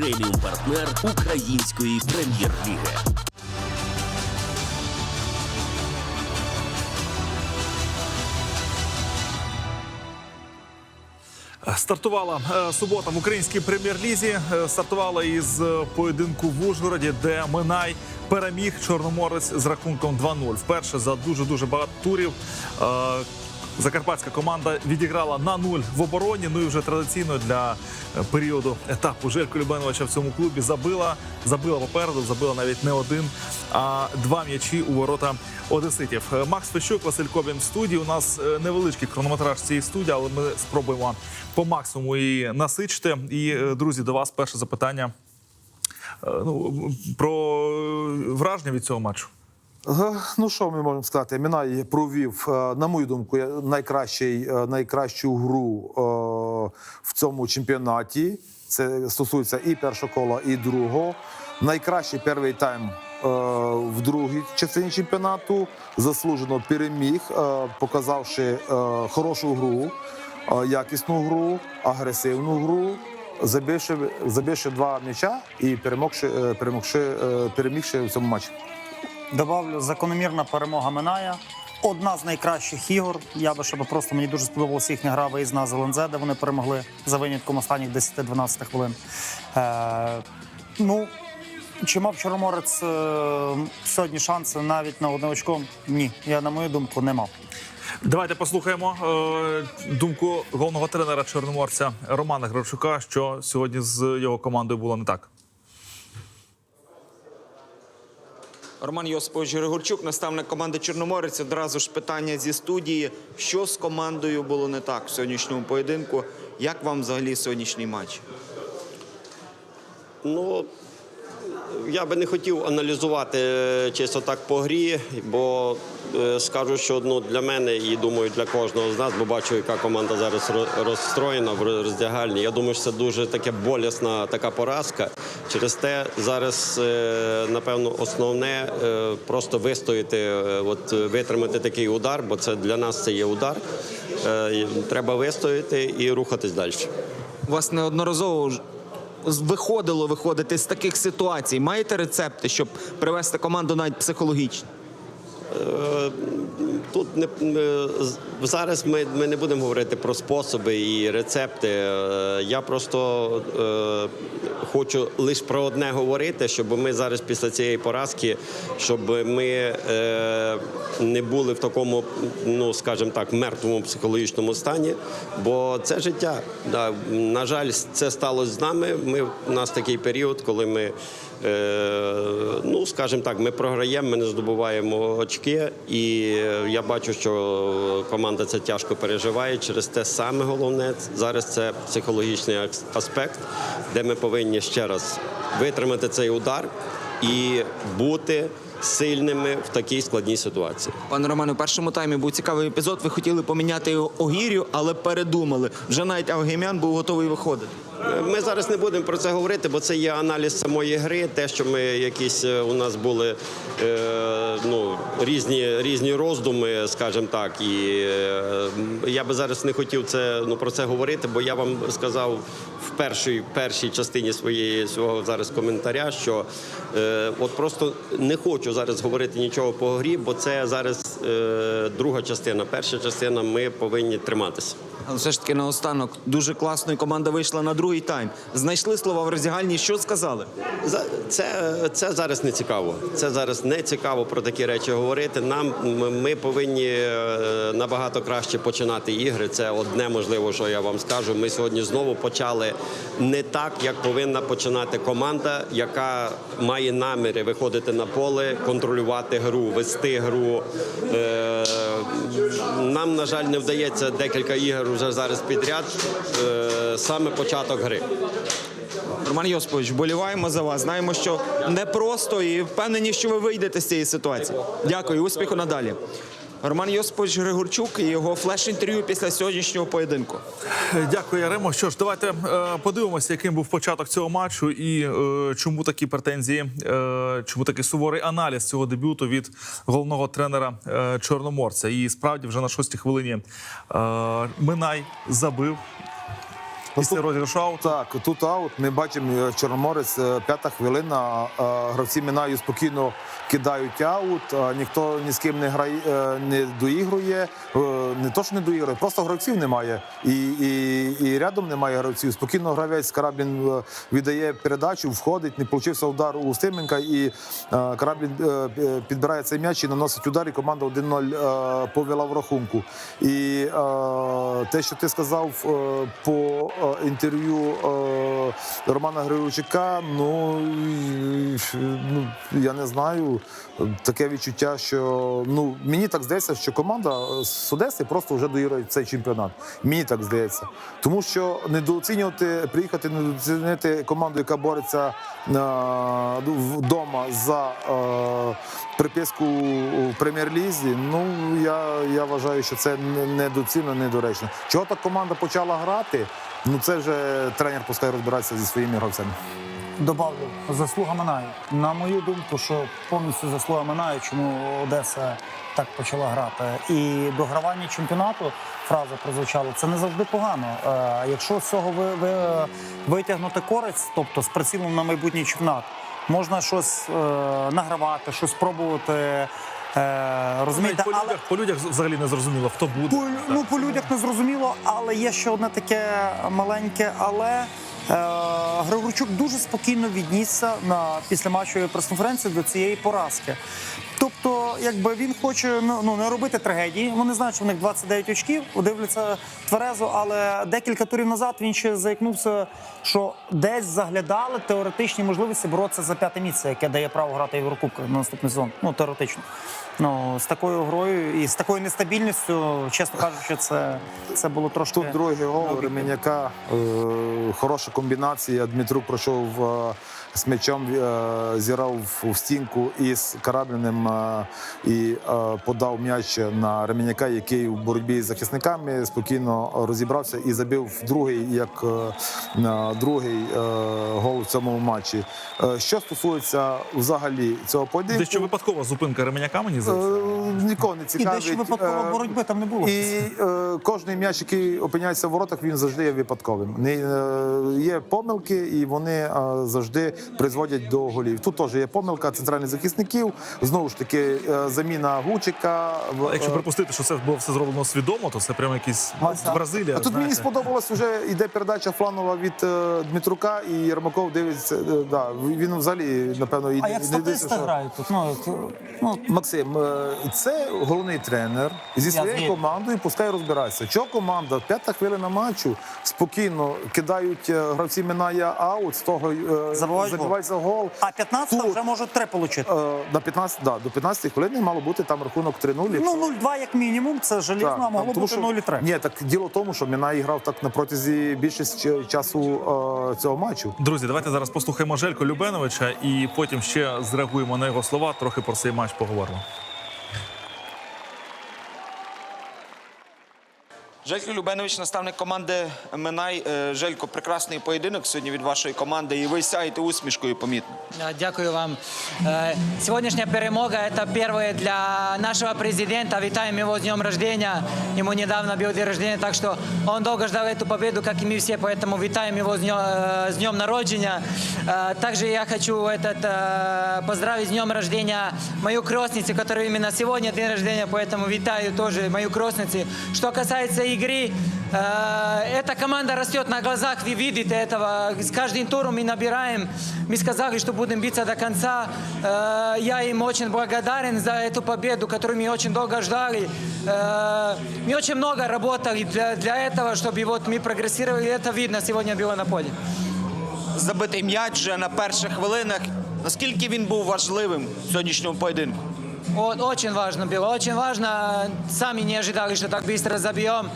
преміум партнер української прем'єр-ліги. Стартувала е, субота в українській прем'єр-лізі. Е, Стартувала із е, поєдинку в Ужгороді, де Минай переміг Чорноморець з рахунком 2-0. Вперше за дуже дуже багато турів. Закарпатська команда відіграла на нуль в обороні. Ну і вже традиційно для е, періоду етапу Желько Любеновича в цьому клубі забила. Забила попереду, забила навіть не один, а два м'ячі у ворота одеситів. Е, Макс Фещук, Василь Кобін в студії. У нас е, невеличкий хронометраж цієї студії, але ми спробуємо по максимуму її насичити. І друзі, до вас перше запитання. Ну про враження від цього матчу. Ну що ми можемо сказати? Мінай провів, е, на мою думку, найкращий, е, найкращу гру е, в цьому чемпіонаті. Це стосується і першого кола, і другого. Найкращий перший тайм в другій частині чемпіонату. Заслужено переміг, показавши хорошу гру, якісну гру, агресивну гру. Забивши, забивши два м'яча і перемогши, перемогши, перемігши в цьому матчі. Добавлю закономірна перемога Миная. Одна з найкращих ігор. Я би щоб просто мені дуже сподобалася їхня гра виїзна з ЛНЗ, де вони перемогли за винятком останніх 10-12 хвилин. Е, ну, чи мав Чорноморець е, сьогодні шанси навіть на одне очко? Ні, я на мою думку не мав. Давайте послухаємо е, думку головного тренера Чорноморця Романа Гравчука, що сьогодні з його командою було не так. Роман Йосипович Григорчук, наставник команди Чорноморець. Одразу ж питання зі студії. Що з командою було не так в сьогоднішньому поєдинку? Як вам взагалі сьогоднішній матч? Ну, я би не хотів аналізувати е, чисто так по грі, бо е, скажу, що ну, для мене і думаю, для кожного з нас, бо бачу, яка команда зараз розстроєна в роздягальні. Я думаю, що це дуже таке болісна така поразка. Через те зараз, е, напевно, основне просто вистояти, от витримати такий удар, бо це для нас це є удар. Треба вистояти і рухатись далі. У вас неодноразово виходило виходити з таких ситуацій. Маєте рецепти, щоб привести команду навіть психологічно? Е, Тут не зараз ми, ми не будемо говорити про способи і рецепти. Е, Я просто е, хочу лише про одне говорити, щоб ми зараз після цієї поразки, щоб ми не були в такому, ну скажімо так, мертвому психологічному стані. Бо це життя. На жаль, це сталося з нами. Ми у нас такий період, коли ми. Е, ну, скажімо так, ми програємо, ми не здобуваємо очки, і я бачу, що команда це тяжко переживає. Через те саме головне зараз це психологічний ас- аспект, де ми повинні ще раз витримати цей удар і бути сильними в такій складній ситуації. Пане Романе, у першому таймі був цікавий епізод. Ви хотіли поміняти Огір'ю, але передумали. Вже навіть Авгемян був готовий виходити. Ми зараз не будемо про це говорити, бо це є аналіз самої гри. Те, що ми якісь е, у нас були е, ну, різні, різні роздуми, скажімо так. І е, я би зараз не хотів це ну про це говорити, бо я вам сказав в першій першій частині своєї свого зараз коментаря, що е, от просто не хочу зараз говорити нічого по грі, бо це зараз е, друга частина. Перша частина ми повинні триматися. Але все ж таки наостанок дуже класно, і команда вийшла на другий тайм. Знайшли слова в роздягальні. Що сказали? За- Це, це зараз не цікаво. Це зараз не цікаво про такі речі говорити. Нам ми повинні е, набагато краще починати ігри. Це одне можливо, що я вам скажу. Ми сьогодні знову почали не так, як повинна починати команда, яка має наміри виходити на поле, контролювати гру, вести гру. Е, Нам, на жаль, не вдається декілька ігор вже зараз підряд. е, Саме початок гри. Роман Йосипович, вболіваємо за вас. Знаємо, що непросто і впевнені, що ви вийдете з цієї ситуації. Дякую, успіху надалі. Роман Йосипович Григорчук і його флеш-інтерв'ю після сьогоднішнього поєдинку. Дякую, Яремо. Що ж, давайте е, подивимося, яким був початок цього матчу і е, чому такі претензії, е, чому такий суворий аналіз цього дебюту від головного тренера е, Чорноморця. І справді вже на шостій хвилині е, Минай забив. Після розіграшу ауту. Так, тут аут. Ми бачимо е, Чорноморець, е, п'ята хвилина. Гравці Мінаю спокійно кидають аут. Ніхто ні з ким не грає, е, не доігрує. Не то, що не доігрує, просто гравців немає. І, і, і рядом немає гравців. Спокійно гравець Караблін е, віддає передачу, входить, не получився удар у Стименка, і Караблін е, підбирає цей м'яч і наносить удар, і команда 1-0 е, повела в рахунку. І те, що ти сказав по інтерв'ю е, Романа Григорчука, ну, ну я не знаю. Таке відчуття, що ну мені так здається, що команда з Одеси просто вже доіграє цей чемпіонат. Мені так здається. Тому що недооцінювати, приїхати недооцінити команду, яка бореться е, вдома за е, приписку в прем'єр-лізі. Ну я, я вважаю, що це не- недоцільно, недоречно. Чого так команда почала грати? Ну це вже тренер пускай розбирається зі своїми гравцями. Добавлю заслуга Минаю. На мою думку, що повністю заслуга Минаю, чому Одеса так почала грати. І догравання чемпіонату фраза прозвучала. Це не завжди погано. Е, якщо з цього ви, ви витягнути користь, тобто з прицілом на майбутній чемпіонат, можна щось е, награвати, щось спробувати. Е, розумієте, по, по, людях, по людях взагалі не зрозуміло, хто буде. по, ну, по людях не зрозуміло, але є ще одне таке маленьке, але. Е, Григорчук дуже спокійно віднісся на після матчової прес-конференції до цієї поразки. Тобто, якби він хоче ну, ну, не робити трагедії. Вони знають, що в них 29 очків, дивляться тверезо, але декілька турів назад він ще заікнувся, що десь заглядали теоретичні можливості боротися за п'яте місце, яке дає право грати Єврокубки на наступний сезон. Ну, теоретично. Ну, з такою грою і з такою нестабільністю, чесно кажучи, це, це було трошки. Тут другий гол. Ременяка. Е, хороша комбінація. Дмитрук пройшов е, з м'ячом, е, зірав в стінку із Карабліним е, і е, подав м'яч на Ременяка, який в боротьбі з захисниками спокійно розібрався і забив другий як е, другий е, гол в цьому матчі. Е, що стосується взагалі цього поєдинку, Дещо випадкова зупинка Ременяка, мені е, здається. Нікого не І дещо випадково е, боротьби там не було. і е, кожний м'яч, який опиняється в воротах, він завжди є випадковим. Не, е, є помилки, і вони е, завжди призводять до голів. Тут теж є помилка центральних захисників. Знову ж таки, е, заміна Гучика. А Якщо е, припустити, що це було все зроблено свідомо, то це прямо якийсь Вася, Бразилія. а тут мені сподобалось, вже йде передача фланова від е, Дмитрука, і Єрмаков дивиться. е, да, він взагалі, напевно, і А як не дивиться, що- грають тут? Ну, ну, Максим, е, це головний тренер зі своєю командою пускай розбирається. Чого команда п'ята хвилина матчу спокійно кидають е, гравці Минає аут, з того е, забивається гол. а 15 Тут, вже можуть три отримати. е, на 15, да, до 15 хвилини мало бути там рахунок 3-0. Ну, 0-2 як мінімум, це железно, Так, а могло тому бути що- 0-3. Ні, так діло в тому, що Мінай грав так на протязі більшості часу е, цього матчу. Друзі, давайте зараз послухаємо Желько Любеновича і потім ще зреагуємо на його слова. Трохи про цей матч поговоримо. Желько Любенович, наставник команди Минай. Е, Желько, прекрасний поєдинок сьогодні від вашої команди, і ви сяєте усмішкою помітно. Да, Дякую вам. Э, Сегодняшняя перемога – это первое для нашего президента. Витаем его с днем рождения. Ему недавно был день рождения, так что он долго ждал эту победу, как и мы все, поэтому витаем его с днем, э, с днем народжения. Э, Также я хочу этот, э, поздравить с днем рождения мою крестницу, которая именно сегодня день рождения, поэтому витаю тоже мою крестницу. Что касается игры, э, эта команда растет на глазах, вы видите этого. С каждым туром мы набираем. Мы сказали, что будем биться до конца. Э, Я им очень благодарен за эту победу, которую мы очень долго ждали. Э, Мы очень много работали для, для этого, чтобы вот мы прогрессировали. И это видно сегодня было на поле. Забитий м'яч вже на перших хвилинах. Наскільки він був важливим в сьогоднішньому поєдинку? Вот, очень важно было, очень важно. Сами не ожидали, что так быстро забьем.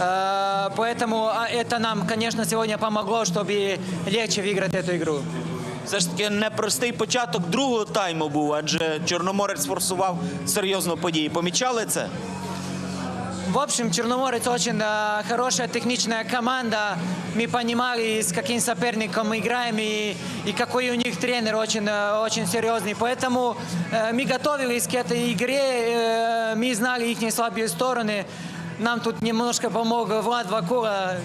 Э, Поэтому а, это нам, конечно, сегодня помогло, чтобы легче выиграть эту игру. Все ж таки непростий початок другого тайму був, адже Чорноморець форсував серйозно події. Помічали це? В общем, Черноморец очень э, хорошая техничная команда. Мы понимали, с каким соперником мы играем и, и какой у них тренер очень, э, очень серьезный. Поэтому э, мы готовились к этой игре, э, мы знали их слабые стороны. Нам тут немножко помог Влад Вакула.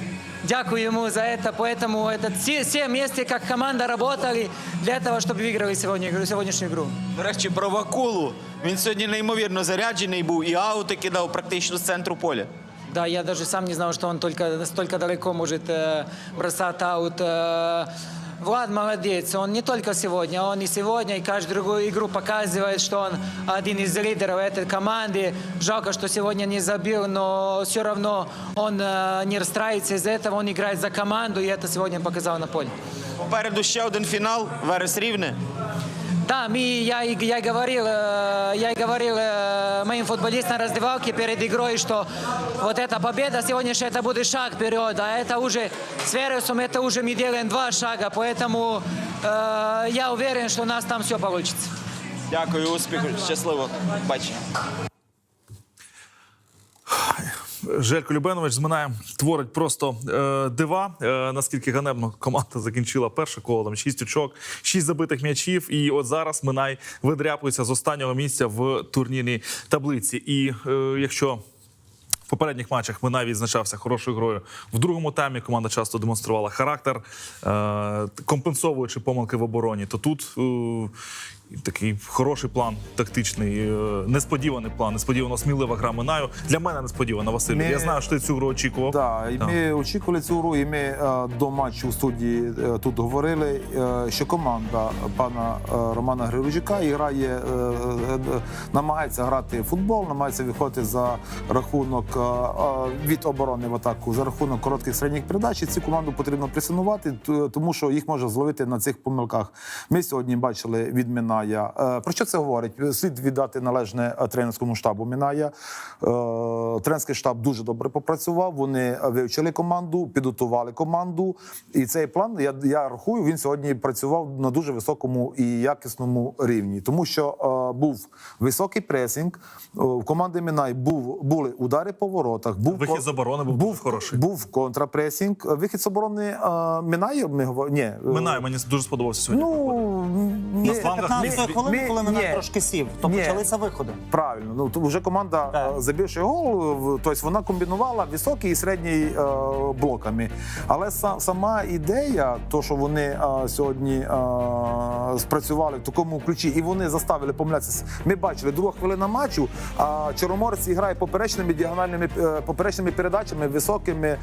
дякую ему за это. Поэтому это все, все вместе, как команда, работали для того, чтобы выиграли сегодня, игру- сегодняшнюю игру. До речі, про Вакулу. Він сьогодні неймовірно заряджений був і аути кидав практично з центру поля. Да, я даже сам не знал, что он только настолько далеко может э, бросать аут. Э, Влад молодец, он не только сегодня, он и сегодня, и каждую другую игру показывает, что он один из лидеров этой команды. Жалко, что сегодня не забил, но все равно он э, не расстраивается из-за этого, он играет за команду, и это сегодня показал на поле. Попереду ще один фінал, Верес Рівне. Да, мы, я, я говорил, я говорил моим футболистам на раздевалке перед игрой, что вот эта победа сегодняшняя, это будет шаг вперед, а это уже с Вересом, это уже мы делаем два шага, поэтому э, я уверен, что у нас там все получится. Дякую, успіху, щасливо. Бачення. Желько Любенович з Минаєм творить просто е, дива. Е, наскільки ганебно команда закінчила перше коло, там шість очок, шість забитих м'ячів. І от зараз Минай видряпується з останнього місця в турнірній таблиці. І е, якщо в попередніх матчах Минай відзначався хорошою грою. В другому таймі команда часто демонструвала характер, е, компенсовуючи помилки в обороні. То тут е, такий хороший план, тактичний, е, несподіваний план, несподівано смілива гра Минаю. Для мене несподівана, Василь. Ми- Я знаю, що ти цю гру очікував. Да, і ми очікували цю гру, і ми е, до матчу у студії е, тут говорили, що команда пана Романа Григорчука грає, намагається грати в футбол, намагається виходити за рахунок від оборони в атаку, за рахунок коротких середніх передач. І цю команду потрібно пресинувати, тому що їх може зловити на цих помилках. Ми сьогодні бачили від Миная. Е, Про що це говорить? Слід віддати належне е, тренерському штабу Миная. Е, Тренерський штаб дуже добре попрацював. Вони вивчили команду, підготували команду. І цей план, я, я рахую, він сьогодні працював на дуже високому і якісному рівні, тому що був високий пресинг. е, В команди Мінай був були удари по воротах. Був Вихід з оборони був дуже хороший. Був контрапресинг. Е, Вихід з оборони Мінай. Ми говор... Ні, е, мені дуже сподобався сьогодні. Ну На флангах 15 Ми- хвилин, ми- коли мене трошки сів, то Ні. почалися виходи. Правильно, ну то вже команда Так. е, забивши гол, тобто вона комбінувала високий і середній е, блоками. Але са- сама ідея, то що вони е, сьогодні спрацювали в такому ключі, і вони заставили помилятися. Ми бачили друга хвилина матчу. А Чорноморець грає поперечними діагональними поперечними передачами, високими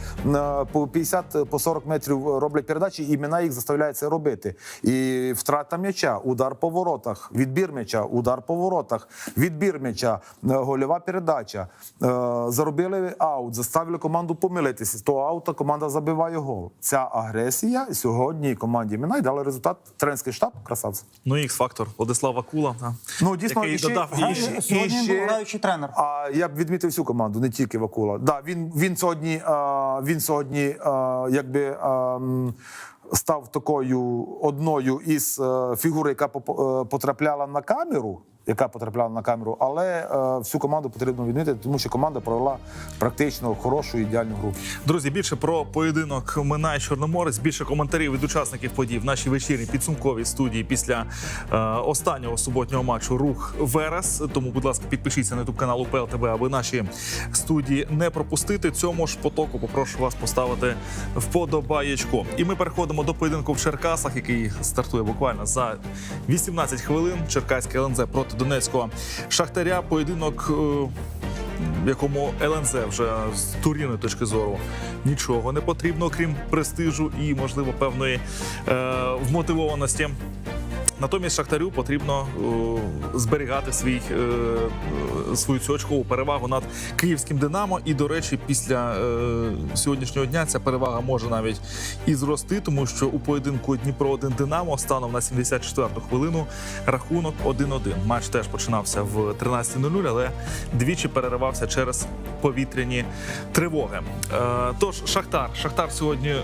по 50 по 40 метрів роблять передачі, і імена їх заставляють це робити. І втрата м'яча, удар по воротах, відбір м'яча, удар по воротах, відбір м'яча, е, гольова передача. Е, Заробили аут, заставили команду помилитися. З того аута команда забиває гол. Ця агресія сьогодні команді Мінай дала результат. Тренерський штаб красавці. Ну, ікс фактор Владислав Вакула. Ну, дійсно, який і ще- додав і ще- Сьогодні і ще- граючий тренер. А я б відмітив всю команду, не тільки Вакула. Да, він, він сьогодні, а, він сьогодні а, якби. А, м, Став такою одною із е, фігур, яка е, потрапляла на камеру, яка потрапляла на камеру, але е, всю команду потрібно відмітити, тому що команда провела практично хорошу ідеальну гру. Друзі, більше про поєдинок Минай Чорноморець, більше коментарів від учасників подій в нашій вечірній підсумковій студії після е, останнього суботнього матчу Рух Верес. Тому, будь ласка, підпишіться на ютуб канал УПЛ ТВ, аби наші студії не пропустити. Цьому ж потоку попрошу вас поставити вподобаєчку. І ми переходимо до поєдинку в Черкасах, який стартує буквально за 18 хвилин. Черкаське ЛНЗ проти Донецького Шахтаря. Поєдинок. е, в якому ЛНЗ вже з турнірної точки зору нічого не потрібно, крім престижу і, можливо, певної е, вмотивованості. Натомість Шахтарю потрібно е, зберігати свій, е, е, свою цю очкову перевагу над київським Динамо. І, до речі, після сьогоднішнього дня ця перевага може навіть і зрости, тому що у поєдинку Дніпро 1 Динамо станом на 74-ту хвилину рахунок 1-1. Матч теж починався в 13.00, але двічі переривався через повітряні тривоги. Тож Шахтар, Шахтар сьогодні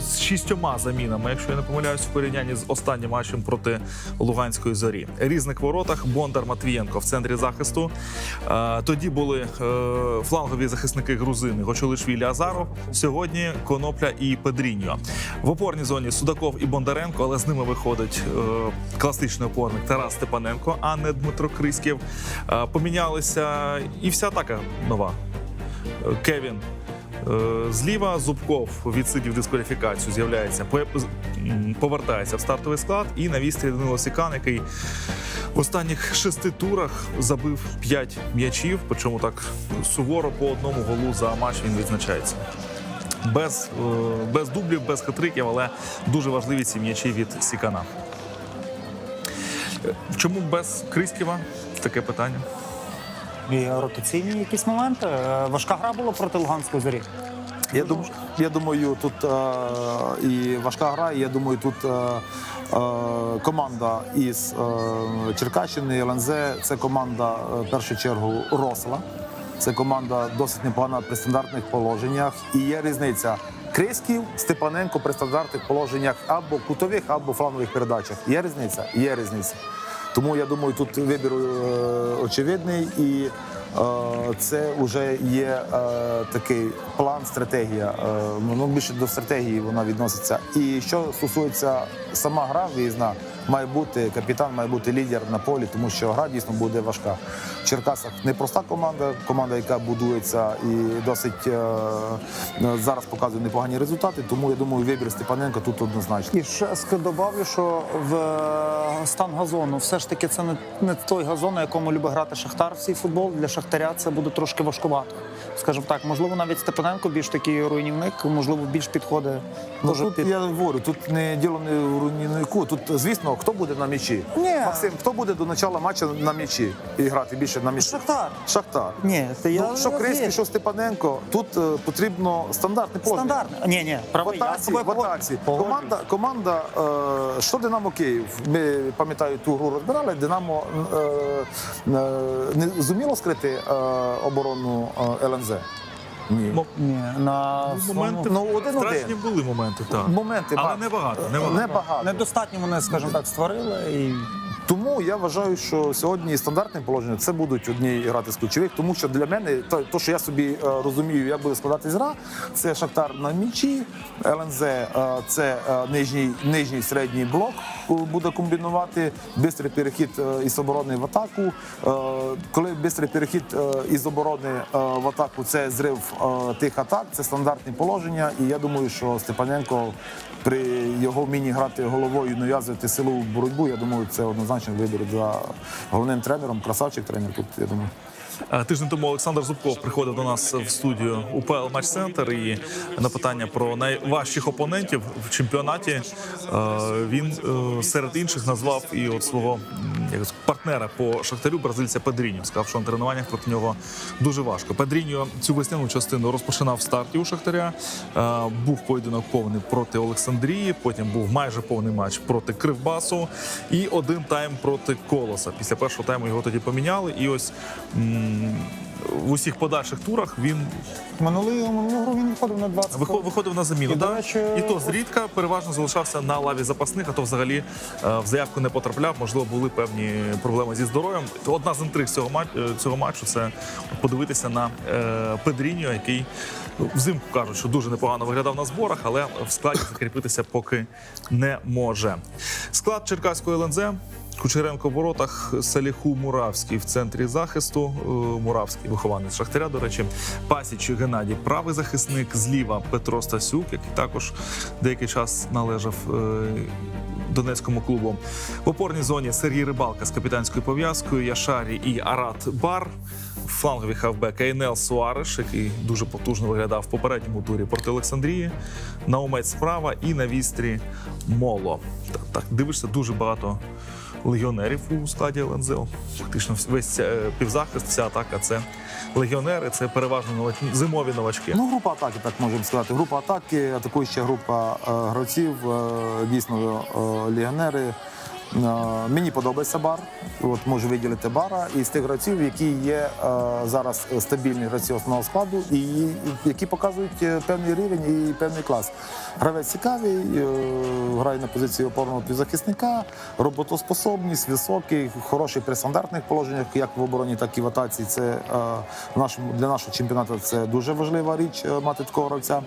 з шістьома замінами, якщо я не помиляюсь, в порівнянні з останнім матчем проти Луганської зорі. Різних воротах Бондар Матвієнко в центрі захисту. Е, тоді були е, флангові захисники грузини Гочолишвілі Азаров. Сьогодні Конопля і Педріньо. В опорній зоні Судаков і Бондаренко, але з ними виходить е, класичний опорник Тарас Степаненко, а не Дмитро Криськів. Помінялися і вся атака нова. Кевін Зліва Зубков відсидів дискваліфікацію, з'являється, повертається в стартовий склад. І на вістрі Данило Сікан, який в останніх шести турах забив 5 м'ячів. Причому так суворо по одному голу за матч він відзначається. Без, е, без дублів, без хитриків, але дуже важливі ці м'ячі від Сікана. Е, Чому без Криськіва? Таке питання. І ротаційні якісь моменти. Е, Важка гра була проти Луганської зорі. Я думаю, я думаю, тут е, і важка гра. і Я думаю, тут е, е, команда із е, Черкащини, ЛНЗ, це команда в першу чергу Росла. Це команда досить непогана при стандартних положеннях. І є різниця. Криськів, Степаненко при стандартних положеннях або кутових, або флангових передачах. Є різниця? Є різниця. Тому я думаю, тут вибір е, очевидний і це вже є е, такий план, стратегія. Е, ну більше до стратегії вона відноситься. І що стосується сама гра виїзна, має бути капітан, має бути лідер на полі, тому що гра дійсно буде важка. В Черкасах непроста команда, команда, яка будується і досить е, зараз показує непогані результати. Тому я думаю, вибір Степаненка тут однозначно. І ще добавлю, що в е, стан газону все ж таки це не, той газон, на якому любить грати Шахтар всій футбол. Для Шахтаря це буде трошки важкувато. Скажімо так, можливо, навіть Степаненко більш такий руйнівник, можливо, більш підходить. Ну, тут під... я говорю, тут не діло не в руйнівнику. Тут, звісно, хто буде на м'ячі? Ні. Максим, хто буде до початку матчу на м'ячі і грати більше на м'ячі? Шахтар. Шахтар. Ні, це я Ну, що Криський, що Степаненко, тут е, потрібно стандартне положення. Стандартно. Ні, ні, В правий. Я з в атаці. Команда, команда е, що Динамо Київ? Ми пам'ятаю, ту гру розбирали. Динамо е, е, не зуміло скрити е, оборону е, ЛНЗ? Ні. Мо- Ні, на Моменти Ну, один-один. страшні були моменти, так. Моменти Але багато. небагато, небагато. Небагато. недостатньо вони, скажімо так, створили і Тому я вважаю, що сьогодні стандартне положення це будуть одні грати з ключових, тому що для мене то, що я собі е, розумію, як буде складатись гра, це Шахтар на м'ячі, ЛНЗ е, це е, нижній, нижній середній блок буде комбінувати, бистрий перехід із оборони в атаку. Коли бистрий перехід із оборони в атаку, це зрив тих атак, це стандартні положення. І я думаю, що Степаненко при його вмінні грати головою, нав'язувати силову боротьбу, я думаю, це однозначно вибір за головним тренером. Красавчик тренер тут, я думаю. Е, Тиждень тому Олександр Зубков приходив до нас в студію УПЛ Матч Центр і на питання про найважчих опонентів в чемпіонаті е, він е, серед інших назвав і от свого м, як сказати, партнера по шахтарю бразильця Педріньо. Сказав, що на тренуваннях проти нього дуже важко. Педріньо цю весняну частину розпочинав старті у Шахтаря. Був поєдинок повний проти Олександрії. Потім був майже повний матч проти Кривбасу і один тайм проти Колоса. Після першого тайму його тоді поміняли. І ось в усіх подальших турах він минулий минулу гру він виходив на 20 вихо- виходив на заміну. І, да? речі, і то зрідка переважно залишався на лаві запасних, а то взагалі е, в заявку не потрапляв. Можливо, були певні проблеми зі здоров'ям. Одна з інтриг цього матчу, цього матчу це подивитися на е, Педріньо, який ну, взимку кажуть, що дуже непогано виглядав на зборах, але в складі закріпитися поки не може. Склад Черкаської ЛНЗ. Кучеренко в воротах, Саліху Муравський в центрі захисту. Е, Муравський вихованець Шахтаря, до речі, Пасіч Геннадій, правий захисник, зліва Петро Стасюк, який також деякий час належав е, Донецькому клубу. В опорній зоні Сергій Рибалка з капітанською пов'язкою, Яшарі і Арат Бар. Флангові хавбек Ейнел Суареш, який дуже потужно виглядав в попередньому турі проти Олександрії. Наумець справа і на вістрі Моло. Так, так дивишся дуже багато легіонерів у складі ЛНЗ. Фактично весь е, півзахист, вся атака це легіонери, це переважно новач- зимові новачки. Ну, група атаки, так можемо сказати. Група атаки, атакуюча група е, гравців, е, дійсно е, легіонери. Е, Мені подобається бар. От можу виділити бара із тих гравців, які є е, зараз стабільні гравці основного складу, і які показують е, певний рівень і певний клас. Гравець цікавий, грає на позиції опорного півзахисника, роботоспособність, високий, хороший при стандартних положеннях, як в обороні, так і в атаці. Це для нашого чемпіонату це дуже важлива річ мати такого гравця.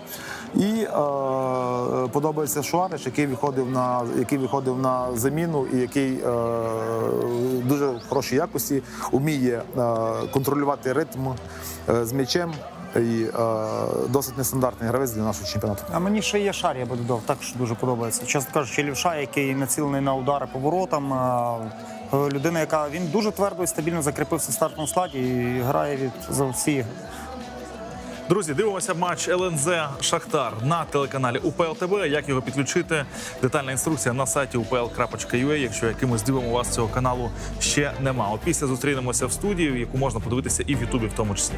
І подобається Шуариш, який виходив на який виходив на заміну який е, дуже хорошій якості вміє е, контролювати ритм е, з м'ячем. і е, досить нестандартний гравець для нашого чемпіонату. А мені ще є шар, я би додав, також дуже подобається. Чесно кажучи, лівша, який націлений на удари по воротам. Людина, яка він дуже твердо і стабільно закріпився в стартовому складі і грає від за всі. Друзі, дивимося матч ЛНЗ Шахтар на телеканалі УПЛ ТВ. Як його підключити? Детальна інструкція на сайті upl.ua, якщо якимось дивом у вас цього каналу ще нема. Після зустрінемося в студії, яку можна подивитися і в Ютубі в тому числі.